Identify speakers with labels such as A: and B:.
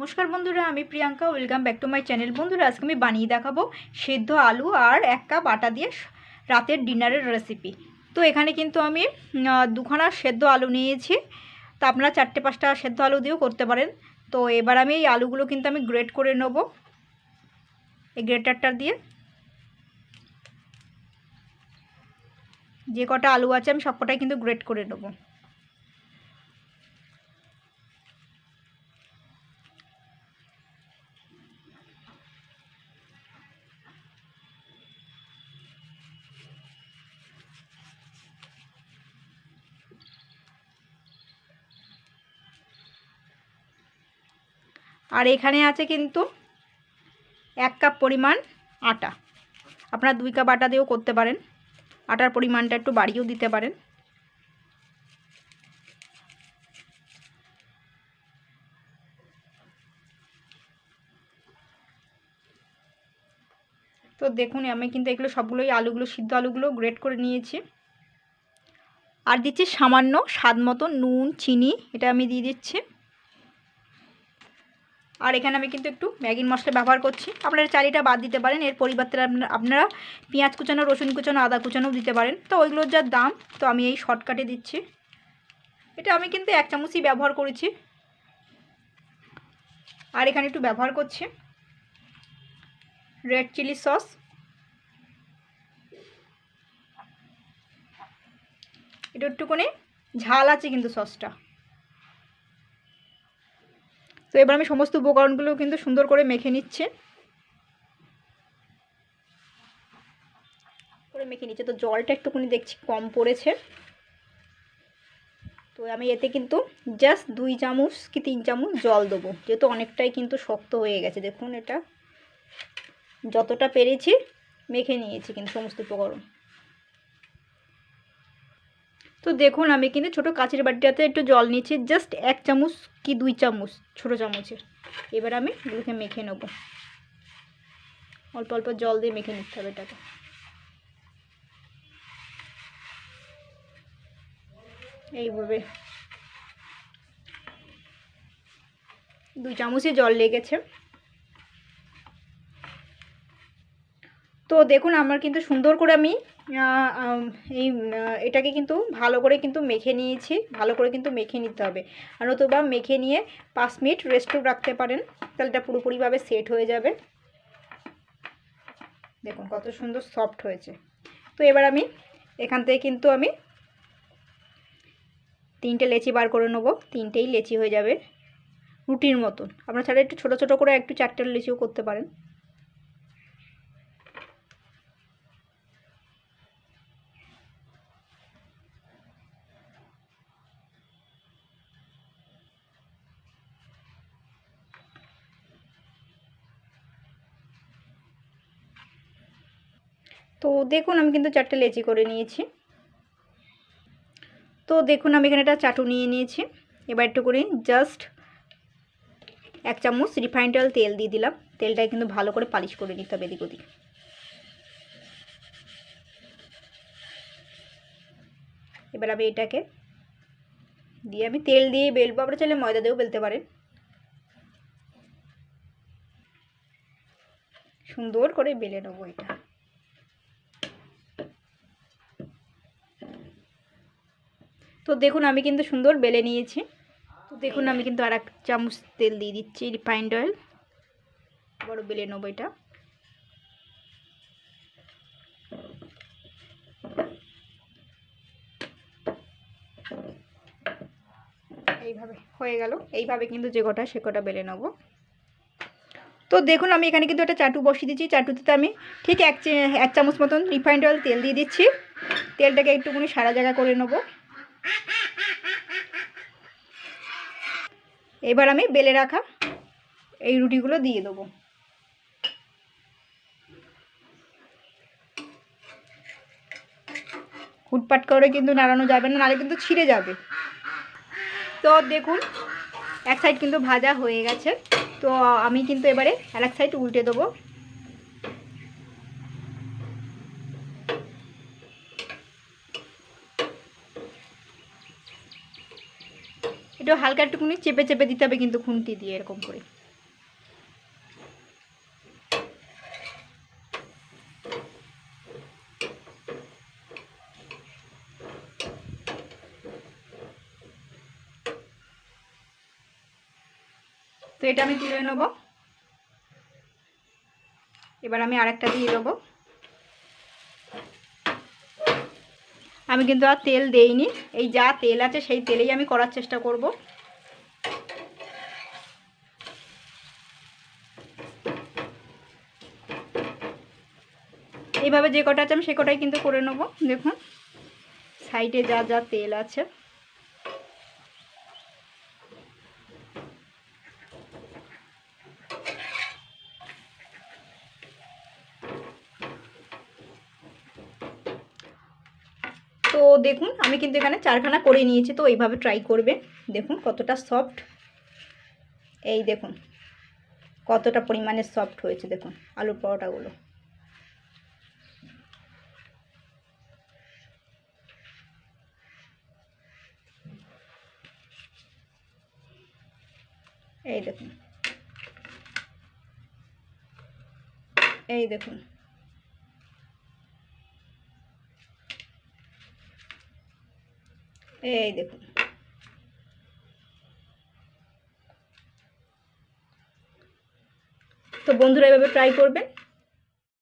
A: নমস্কার বন্ধুরা, আমি Priyanka. Welcome back to my channel বন্ধুরা, আজকে আমি বানিয়ে দেখাবো সেদ্ধ আলু আর এক কাপ আটা দিয়ে রাতের ডিনারের রেসিপি তো এখানে কিন্তু আমি দুখানা সেদ্ধ আলু নিয়েছি। তা আপনারা চারটে পাঁচটা সেদ্ধ আলু দিয়েও করতে পারেন। তো এবার আমি এই আলুগুলো কিন্তু আমি গ্রেট করে নেব। এই গ্রেটারটা দিয়ে। যে কটা আলু আছে, আমি সব কটাই কিন্তু গ্রেট করে নেব। আর এখানে আছে কিন্তু এক কাপ পরিমাণ আটা। আপনারা দুই কাপ আটা দিয়েও করতে পারেন। আটার পরিমাণটা একটু বাড়িয়েও দিতে পারেন। তো দেখুন, আমি কিন্তু এগুলো সবগুলোই আলুগুলো, সিদ্ধ আলুগুলো গ্রেট করে নিয়েছি। আর দিচ্ছি সামান্য স্বাদ মতো নুন, চিনি, এটা আমি দিয়ে দিচ্ছি। আর এখানে আমি কিন্তু একটু ম্যাগির মশলা ব্যবহার করছি। আপনারা চালিটা বাদ দিতে পারেন, এর পরিবর্তে আপনা- আপনারা পেঁয়াজ কুচানো, রসুন কুচানো, আদা কুচানোও দিতে পারেন। তো ওইগুলোর যা দাম, তো আমি এই শর্টকাটে দিচ্ছি। এটা আমি কিন্তু এক চামচই ব্যবহার করেছি। আর এখানে একটু ব্যবহার করছি। Red chilli sauce. এটা একটুখানি ঝাল আছে কিন্তু সসটা। তো এবার আমি সমস্ত উপকরণগুলো কিন্তু সুন্দর করে মেখে নিচ্ছে। করে মেখে নিচ্ছে। তো জলটা একটুখানি দেখছি কম পড়েছে। তো আমি এতে কিন্তু জাস্ট দুই চামচ কি তিন চামচ জল দেবো। যেহেতু অনেকটাই কিন্তু শক্ত হয়ে গেছে। দেখুন এটা যতটা পেরেছি মেখে নিয়েছি কিন্তু সমস্ত উপকরণ। তো দেখুন, আমি কিন্তু ছোটো কাঁচের বাটিটাতে একটু জল নিচ্ছি জাস্ট এক চামচ কি দুই চামচ, ছোটো চামচের। এবার আমি এগুলোকে মেখে নেব। অল্প অল্প জল দিয়ে মেখে নিতে হবে এটাকে। এইভাবে। দুই চামচই জল লেগেছে। তো দেখুন, আমার কিন্তু সুন্দর করে আমি এই এটাকে কিন্তু ভালো করে কিন্তু মেখে নিয়েছি, ভালো করে কিন্তু মেখে নিতে হবে। আর নতুবা মেখে নিয়ে পাঁচ মিনিট রেস্টও রাখতে পারেন, তাহলে এটা পুরোপুরিভাবে সেট হয়ে যাবে। দেখুন, কত সুন্দর সফট হয়েছে। তো এবার আমি এখান থেকে কিন্তু আমি তিনটে লেচি বার করে নেব, তিনটেই লেচি হয়ে যাবে রুটির মতন। আপনার ছাড়া একটু ছোটো ছোটো করে একটু চারটে লেচিও করতে পারেন। তো দেখুন, আমি কিন্তু চারটে লেচি করে নিয়েছি। তো দেখুন, আমি এখানে একটা চাটু নিয়ে নিয়েছি। এবার একটু করে জাস্ট এক চামচ রিফাইন্ড অয়েল তেল দিয়ে দিলাম। তেলটাই কিন্তু ভালো করে পালিশ করে নিতে হবে এদিক ওদিক। এবার আমি এটাকে দিয়ে আমি তেল দিয়ে বেলবো। আপনারা চাইলে ময়দা দিয়েও বেলতে পারেন। সুন্দর করে বেলে নেব এটা। তো দেখুন, আমি কিন্তু সুন্দর বেলে নিয়েছি। তো দেখুন, আমি কিন্তু আর এক চামচ তেল দিয়ে দিচ্ছি রিফাইন্ড অয়েল। বড় বেলে নেব এটা। এইভাবে হয়ে গেল। এইভাবে কিন্তু যে কটা, সে কটা বেলে নেব। তো দেখুন, আমি এখানে কিন্তু একটা চাটু বসিয়ে দিচ্ছি চাটুতে আমি ঠিক এক এক চামচ মতন রিফাইন্ড অয়েল তেল দিয়ে দিচ্ছি। তেলটাকে একটুখানি সারা জায়গা করে নেব। এবার আমি বেলে রাখা এই রুটিগুলো দিয়ে দেবো। হুটপাট করে কিন্তু নাড়ানো যাবে না নাহলে কিন্তু ছিঁড়ে যাবে। তো দেখুন, এক সাইড কিন্তু ভাজা হয়ে গেছে। তো আমি কিন্তু এবারে এক সাইড উল্টে দেবো। এটা হালকা একটুকুনি চেপে চেপে দিতে হবে কিন্তু খুন্তি দিয়ে এরকম করে। তো এটা আমি তুলে নেব। এবার আমি আরেকটা দিয়ে দেবো। আমি কিন্তু আর তেল দেইনি। এই যা তেল আছে সেই তেলেই আমি করার চেষ্টা করব। এইভাবে যে কটা আছে আমি সে কটাই কিন্তু করে নেব। দেখুন, সাইডে যা যা তেল আছে। তো দেখুন, আমি কিন্তু এখানে চারখানা করে নিয়েছি, তো এইভাবে ট্রাই করবে। দেখুন কতটা সফট এই দেখুন, কতটা পরিমাণে সফট হয়েছে, দেখুন, আলুর পরোটাগুলো। এই দেখুন। এই দেখুন এই দেখুন। তো বন্ধুরা এভাবে ট্রাই করবেন।